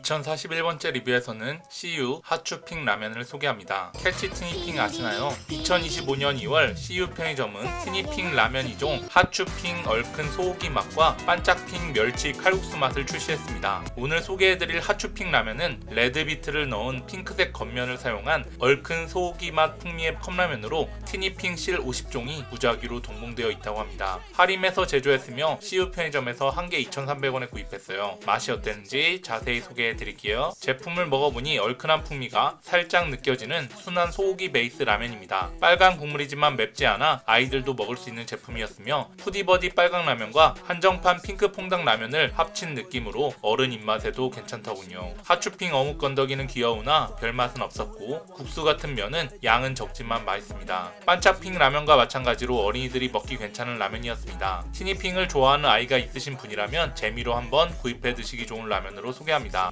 2041번째 리뷰에서는 CU 하추핑 라면을 소개합니다. 캐치 티니핑 아시나요? 2025년 2월 CU 편의점은 티니핑 라면 2종 하추핑 얼큰 소고기 맛과 반짝핑 멸치 칼국수 맛을 출시했습니다. 오늘 소개해드릴 하추핑 라면은 레드비트를 넣은 핑크색 겉면을 사용한 얼큰 소고기 맛 풍미의 컵라면으로 티니핑 실 50종이 무작위로 동봉되어 있다고 합니다. 할인에서 제조했으며 CU 편의점에서 한 개 2,300원에 구입했어요. 맛이 어땠는지 자세히 소개해 드릴게요. 제품을 먹어보니 얼큰한 풍미가 살짝 느껴지는 순한 소고기 베이스 라면입니다. 빨간 국물이지만 맵지 않아 아이들도 먹을 수 있는 제품이었으며 푸디버디 빨강 라면과 한정판 핑크 퐁당 라면을 합친 느낌으로 어른 입맛에도 괜찮더군요. 하추핑 어묵 건더기는 귀여우나 별맛은 없었고 국수 같은 면은 양은 적지만 맛있습니다. 반짝핑 라면과 마찬가지로 어린이들이 먹기 괜찮은 라면이었습니다. 티니핑을 좋아하는 아이가 있으신 분이라면 재미로 한번 구입해 드시기 좋은 라면으로 소개합니다.